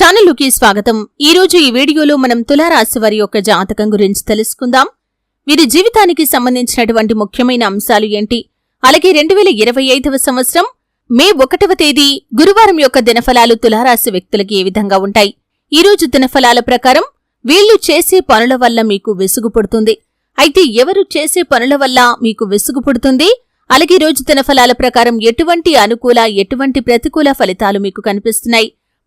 ఛానల్లోకి స్వాగతం. ఈ రోజు ఈ వీడియోలో మనం తులారాశి వారి యొక్క జాతకం గురించి తెలుసుకుందాం. వీరి జీవితానికి సంబంధించినటువంటి ముఖ్యమైన అంశాలు ఏంటి? అలాగే రెండు వేల ఇరవై ఐదవ సంవత్సరం మే ఒకటవ తేదీ గురువారం యొక్క దినఫలాలు తులారాశి వ్యక్తులకి ఏ విధంగా ఉంటాయి? ఈ రోజు దినఫలాల ప్రకారం వీళ్ళు చేసే పనుల వల్ల మీకు విసుగు పుడుతుంది. అయితే ఎవరు చేసే పనుల వల్ల మీకు విసుగు పుడుతుంది? అలాగే రోజు దినఫలాల ప్రకారం ఎటువంటి అనుకూల ఎటువంటి ప్రతికూల ఫలితాలు మీకు కనిపిస్తున్నాయి?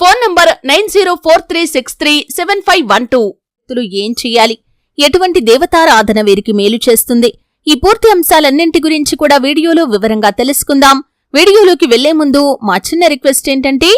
Phone number nine zero four three six three seven five one two. ఏం చెయ్యాలి? ఎటువంటి దేవతారాధన వీరికి మేలు చేస్తుంది? ఈ పూర్తి అంశాలన్నింటి గురించి కూడా వీడియోలో వివరంగా తెలుసుకుందాం. వీడియోలోకి వెళ్ళే ముందు మా చిన్న రిక్వెస్ట్ ఏంటంటే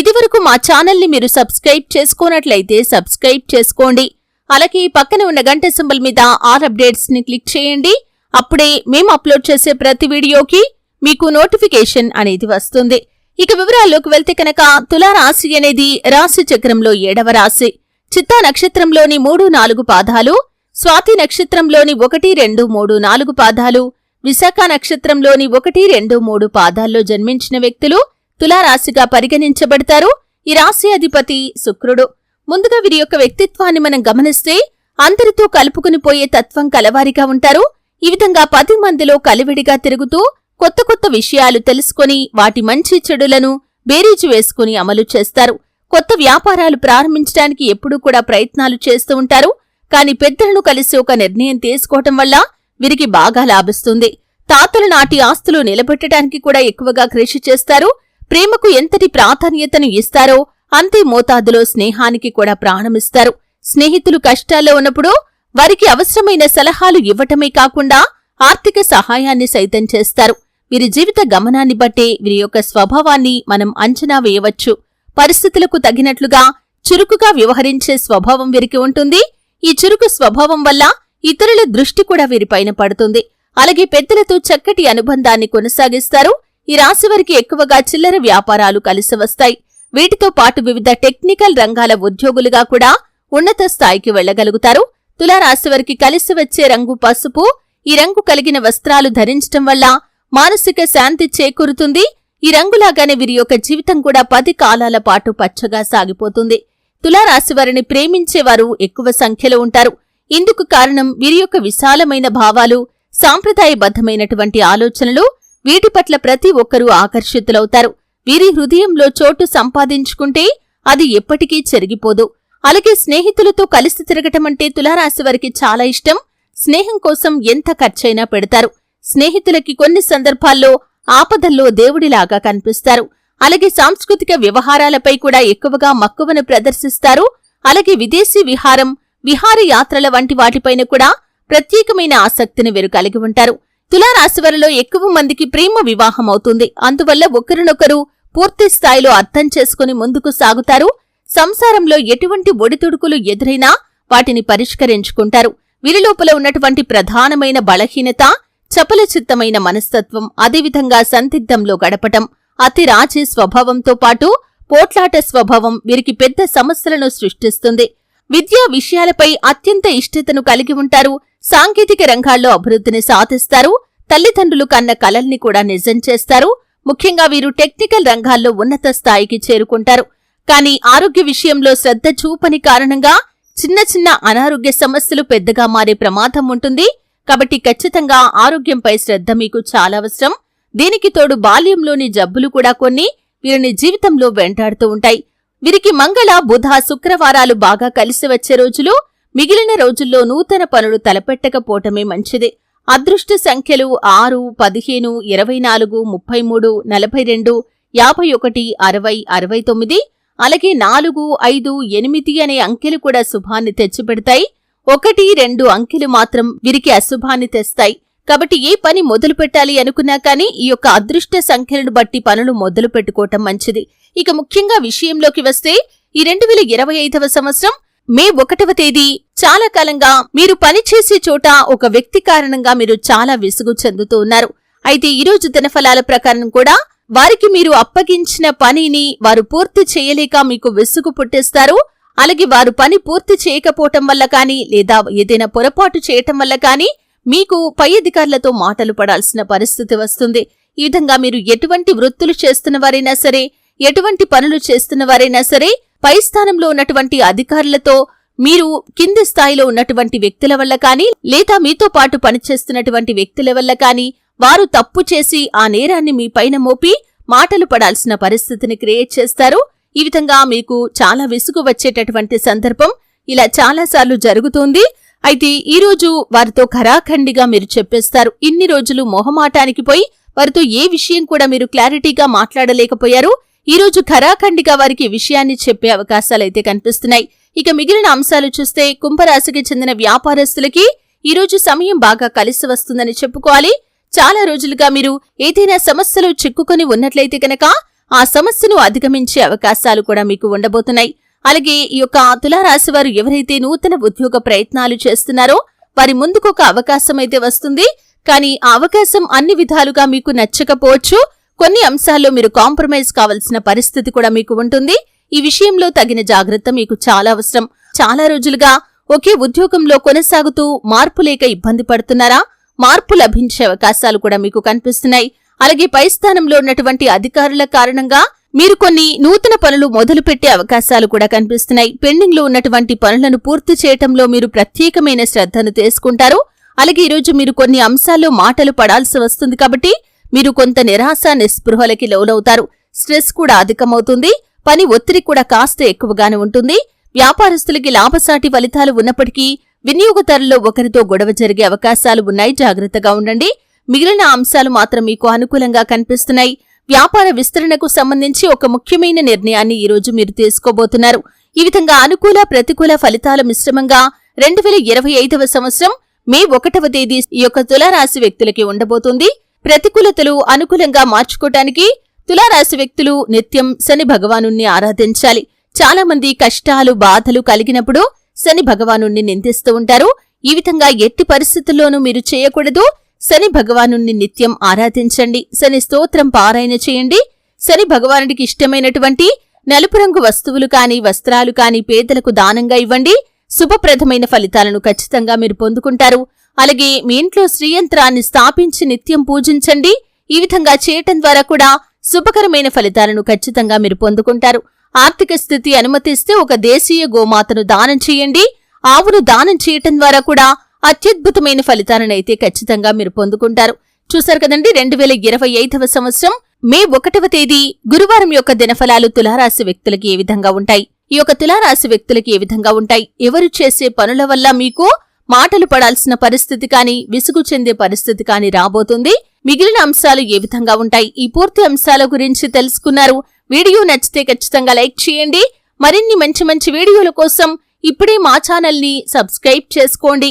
ఇదివరకు మా ఛానల్ని మీరు సబ్స్క్రైబ్ చేసుకోనట్లయితే సబ్స్క్రైబ్ చేసుకోండి. అలాగే పక్కన ఉన్న గంట సింబల్ మీద ఆల్ అప్డేట్స్ని క్లిక్ చేయండి. అప్పుడే మేము అప్లోడ్ చేసే ప్రతి వీడియోకి మీకు నోటిఫికేషన్ అనేది వస్తుంది. ఇక వివరాల్లోకి వెళ్తే కనుక తులారాశి అనేది రాశి చక్రంలో ఏడవ రాశి. చిత్తా నక్షత్రంలోని మూడు నాలుగు పాదాలు స్వాతి నక్షత్రంలోని ఒకటి రెండు మూడు నాలుగు పాదాలు విశాఖ నక్షత్రంలోని ఒకటి రెండు మూడు పాదాల్లో జన్మించిన వ్యక్తులు తులారాశిగా పరిగణించబడతారు. ఈ రాశి అధిపతి శుక్రుడు. ముందుగా వీరి యొక్క వ్యక్తిత్వాన్ని మనం గమనిస్తే అందరితో కలుపుకుని పోయే తత్వం కలవారిగా ఉంటారు. ఈ విధంగా పది మందిలో కలివిడిగా తిరుగుతూ కొత్త కొత్త విషయాలు తెలుసుకొని వాటి మంచి చెడులను బేరీజు వేసుకుని అమలు చేస్తారు. కొత్త వ్యాపారాలు ప్రారంభించడానికి ఎప్పుడూ కూడా ప్రయత్నాలు చేస్తూ ఉంటారు. కాని పెద్దలను కలిసి ఒక నిర్ణయం తీసుకోవటం వల్ల వీరికి బాగా లాభిస్తుంది. తాతల నాటి ఆస్తులు నిలబెట్టడానికి కూడా ఎక్కువగా కృషి చేస్తారు. ప్రేమకు ఎంతటి ప్రాధాన్యతను ఇస్తారో అంతే మోతాదులో స్నేహానికి కూడా ప్రాణమిస్తారు. స్నేహితులు కష్టాల్లో ఉన్నప్పుడు వారికి అవసరమైన సలహాలు ఇవ్వటమే కాకుండా ఆర్థిక సహాయాన్ని సైతం చేస్తారు. వీరి జీవిత గమనాన్ని బట్టే వీరి యొక్క స్వభావాన్ని మనం అంచనా వేయవచ్చు. పరిస్థితులకు తగినట్లుగా చురుకుగా వ్యవహరించే స్వభావం వీరికి ఉంటుంది. ఈ చురుకు స్వభావం వల్ల ఇతరుల దృష్టి కూడా వీరిపైన పడుతుంది. అలాగే పెద్దలతో చక్కటి అనుబంధాన్ని కొనసాగిస్తారు. ఈ రాశి వారికి ఎక్కువగా చిల్లర వ్యాపారాలు కలిసి వస్తాయి. వీటితో పాటు వివిధ టెక్నికల్ రంగాల ఉద్యోగులుగా కూడా ఉన్నత స్థాయికి వెళ్ళగలుగుతారు తులారాశి వారికి కలిసి వచ్చే రంగు పసుపు ఈ రంగు కలిగిన వస్త్రాలు ధరించటం వల్ల మానసిక శాంతి చేకూరుతుంది. ఈ రంగులాగానే వీరి యొక్క జీవితం కూడా పది కాలాల పాటు పచ్చగా సాగిపోతుంది. తులారాశి వారిని ప్రేమించేవారు ఎక్కువ సంఖ్యలో ఉంటారు. ఇందుకు కారణం వీరి యొక్క విశాలమైన భావాలు సాంప్రదాయబద్ధమైనటువంటి ఆలోచనలు వీటి పట్ల ప్రతి ఒక్కరూ ఆకర్షితులవుతారు. వీరి హృదయంలో చోటు సంపాదించుకుంటే అది ఎప్పటికీ చెరిగిపోదు. అలాగే స్నేహితులతో కలిసి తిరగటమంటే తులారాశి వారికి చాలా ఇష్టం. స్నేహం కోసం ఎంత ఖర్చైనా పెడతారు. స్నేహితులకి కొన్ని సందర్భాల్లో ఆపదల్లో దేవుడిలాగా కనిపిస్తారు. అలాగే సాంస్కృతిక వ్యవహారాలపై కూడా ఎక్కువగా మక్కువను ప్రదర్శిస్తారు. అలాగే విదేశీ విహారం విహారయాత్రల వంటి వాటిపైన కూడా ప్రత్యేకమైన ఆసక్తిని వీరు కలిగి ఉంటారు. తులారాశివారిలో ఎక్కువ మందికి ప్రేమ వివాహం అవుతుంది. అందువల్ల ఒకరినొకరు పూర్తి స్థాయిలో అర్థం చేసుకుని ముందుకు సాగుతారు. సంసారంలో ఎటువంటి ఒడిదుడుకులు ఎదురైనా వాటిని పరిష్కరించుకుంటారు. వీరి లోపల ఉన్నటువంటి ప్రధానమైన బలహీనత చపలచిత్తమైన మనస్తత్వం అదేవిధంగా సందిగ్ధంలో గడపటం అతి రాజీ స్వభావంతో పాటు పోట్లాట స్వభావం వీరికి పెద్ద సమస్యలను సృష్టిస్తుంది. విద్యా విషయాలపై అత్యంత ఇష్టతను కలిగి ఉంటారు సాంకేతిక రంగాల్లో అభివృద్ధిని సాధిస్తారు తల్లిదండ్రులు కన్న కలల్ని కూడా నిజం చేస్తారు ముఖ్యంగా వీరు టెక్నికల్ రంగాల్లో ఉన్నత స్థాయికి చేరుకుంటారు. కానీ ఆరోగ్య విషయంలో శ్రద్ధ చూపని కారణంగా చిన్న చిన్న అనారోగ్య సమస్యలు పెద్దగా మారే ప్రమాదం ఉంటుంది. కాబట్టి ఖచ్చితంగా ఆరోగ్యంపై శ్రద్ధ మీకు చాలా అవసరం. దీనికి తోడు బాల్యంలోని జబ్బులు కూడా కొన్ని వీరిని జీవితంలో వెంటాడుతూ ఉంటాయి. వీరికి మంగళ బుధ శుక్రవారాలు బాగా కలిసి వచ్చే రోజులు. మిగిలిన రోజుల్లో నూతన పనులు తలపెట్టకపోవటమే మంచిది. అదృష్ట సంఖ్యలు ఆరు పదిహేను ఇరవై నాలుగు ముప్పై మూడు నలభై రెండు యాభై ఒకటి అరవై అరవై తొమ్మిది అలాగే నాలుగు ఐదు ఎనిమిది అనే అంకెలు కూడా శుభాన్ని తెచ్చిపెడతాయి. ఒకటి రెండు అంకెలు మాత్రం వీరికి అశుభాన్ని తెస్తాయి. కాబట్టి ఏ పని మొదలు పెట్టాలి అనుకున్నా కానీ ఈ యొక్క అదృష్ట సంఖ్యలను బట్టి పనులు మొదలు పెట్టుకోవటం మంచిది. ఇక ముఖ్యంగా విషయంలోకి వస్తే ఈ రెండు వేల ఇరవై ఐదవ సంవత్సరం మే ఒకటవ తేదీ. చాలా కాలంగా మీరు పనిచేసే చోట ఒక వ్యక్తి కారణంగా మీరు చాలా విసుగు చెందుతూ ఉన్నారు. అయితే ఈ రోజు దినఫలాల ప్రకారం కూడా వారికి మీరు అప్పగించిన పనిని వారు పూర్తి చేయలేక మీకు విసుగు పుట్టిస్తారు. అలాగే వారు పని పూర్తి చేయకపోవటం వల్ల కానీ లేదా ఏదైనా పొరపాటు చేయటం వల్ల కానీ మీకు పై అధికారులతో మాటలు పడాల్సిన పరిస్థితి వస్తుంది. ఈ విధంగా మీరు ఎటువంటి వృత్తులు చేస్తున్న వారైనా సరే ఎటువంటి పనులు చేస్తున్న వారైనా సరే పై స్థానంలో ఉన్నటువంటి అధికారులతో మీరు కింది స్థాయిలో ఉన్నటువంటి వ్యక్తుల వల్ల కానీ లేదా మీతో పాటు పనిచేస్తున్నటువంటి వ్యక్తుల వల్ల కానీ వారు తప్పు చేసి ఆ నేరాన్ని మీ పైన మోపి మాటలు పడాల్సిన పరిస్థితిని క్రియేట్ చేస్తారు. ఈ విధంగా మీకు చాలా విసుగు వచ్చేటటువంటి సందర్భం ఇలా చాలాసార్లు జరుగుతోంది. అయితే ఈ రోజు వారితో ఖరాఖండిగా మీరు చెప్పేస్తారు. ఇన్ని రోజులు మొహమాటానికి పోయి వారితో ఏ విషయం కూడా మీరు క్లారిటీగా మాట్లాడలేకపోయారు. ఈ రోజు ఖరాఖండిగా వారికి విషయాన్ని చెప్పే అవకాశాలైతే కనిపిస్తున్నాయి. ఇక మిగిలిన అంశాలు చూస్తే కుంభరాశికి చెందిన వ్యాపారస్తులకి ఈ రోజు సమయం బాగా కలిసి వస్తుందని చెప్పుకోవాలి. చాలా రోజులుగా మీరు ఏదైనా సమస్యలో చిక్కుకొని ఉన్నట్లయితే కనుక ఆ సమస్యను అధిగమించే అవకాశాలు కూడా మీకు ఉండబోతున్నాయి. అలాగే ఈ యొక్క తులారాశి వారు ఎవరైతే నూతన ఉద్యోగ ప్రయత్నాలు చేస్తున్నారో వారి ముందుకు ఒక అవకాశం అయితే వస్తుంది. కానీ ఆ అవకాశం అన్ని విధాలుగా మీకు నచ్చకపోవచ్చు. కొన్ని అంశాల్లో మీరు కాంప్రమైజ్ కావలసిన పరిస్థితి కూడా మీకు ఉంటుంది. ఈ విషయంలో తగిన జాగ్రత్త మీకు చాలా అవసరం. చాలా రోజులుగా ఒకే ఉద్యోగంలో కొనసాగుతూ మార్పు లేక ఇబ్బంది పడుతున్నారా? మార్పు లభించే అవకాశాలు కూడా మీకు కనిపిస్తున్నాయి. అలాగే పై స్థానంలో ఉన్నటువంటి అధికారుల కారణంగా మీరు కొన్ని నూతన పనులు మొదలుపెట్టే అవకాశాలు కూడా కనిపిస్తున్నాయి. పెండింగ్లో ఉన్నటువంటి పనులను పూర్తి చేయటంలో మీరు ప్రత్యేకమైన శ్రద్ధను తీసుకుంటారు. అలాగే ఈరోజు మీరు కొన్ని అంశాల్లో మాటలు పడాల్సి వస్తుంది కాబట్టి మీరు కొంత నిరాశ నిస్పృహలకి లోనవుతారు. స్ట్రెస్ కూడా అధికమవుతుంది. పని ఒత్తిడి కూడా కాస్త ఎక్కువగానే ఉంటుంది. వ్యాపారస్తులకి లాభసాటి ఫలితాలు ఉన్నప్పటికీ వినియోగదారుల్లో ఒకరితో గొడవ జరిగే అవకాశాలు ఉన్నాయి. జాగ్రత్తగా ఉండండి. మిగిలిన అంశాలు మాత్రం మీకు అనుకూలంగా కనిపిస్తున్నాయి. వ్యాపార విస్తరణకు సంబంధించి ఒక ముఖ్యమైన నిర్ణయాన్ని ఈ రోజు మీరు తీసుకోబోతున్నారు. ఈ విధంగా అనుకూల ప్రతికూల ఫలితాల మిశ్రమంగా రెండు వేల ఇరవై ఐదవ సంవత్సరం మే ఒకటవ తేదీ ఈ యొక్క తులారాశి వ్యక్తులకి ఉండబోతుంది. ప్రతికూలతలు అనుకూలంగా మార్చుకోవటానికి తులారాశి వ్యక్తులు నిత్యం శని భగవానుణ్ణి ఆరాధించాలి. చాలా మంది కష్టాలు బాధలు కలిగినప్పుడు శని భగవానుణ్ణి నిందిస్తూ ఉంటారు. ఈ విధంగా ఎట్టి పరిస్థితుల్లోనూ మీరు చేయకూడదు. శని భగవానుణ్ణి నిత్యం ఆరాధించండి. శని స్తోత్రం పారాయణ చేయండి. శని భగవానుడికి ఇష్టమైనటువంటి నలుపు రంగు వస్తువులు కాని వస్త్రాలు కాని పేదలకు దానంగా ఇవ్వండి. శుభప్రదమైన ఫలితాలను ఖచ్చితంగా మీరు పొందుకుంటారు. అలాగే మీ ఇంట్లో శ్రీయంత్రాన్ని స్థాపించి నిత్యం పూజించండి. ఈ విధంగా చేయటం ద్వారా కూడా శుభకరమైన ఫలితాలను ఖచ్చితంగా మీరు పొందుకుంటారు. ఆర్థిక స్థితి అనుమతిస్తే ఒక దేశీయ గోమాతను దానం చేయండి. ఆవును దానం చేయటం ద్వారా కూడా అత్యద్భుతమైన ఫలితాలనైతే ఖచ్చితంగా మీరు పొందుకుంటారు. చూశారు కదండి రెండు వేల ఇరవై ఐదవ సంవత్సరం మే ఒకటవ తేదీ గురువారం యొక్క దినఫలాలు తులారాశి వ్యక్తులకి ఏ విధంగా ఉంటాయి? ఈ యొక్క తులారాశి వ్యక్తులకి ఏ విధంగా ఉంటాయి? ఎవరు చేసే పనుల వల్ల మీకు మాటలు పడాల్సిన పరిస్థితి కానీ విసుగు చెందే పరిస్థితి కానీ రాబోతుంది? మిగిలిన అంశాలు ఏ విధంగా ఉంటాయి? ఈ పూర్తి అంశాల గురించి తెలుసుకున్నారు. వీడియో నచ్చితే ఖచ్చితంగా లైక్ చేయండి. మరిన్ని మంచి మంచి వీడియోల కోసం ఇప్పుడే మా ఛానల్ని సబ్స్క్రైబ్ చేసుకోండి.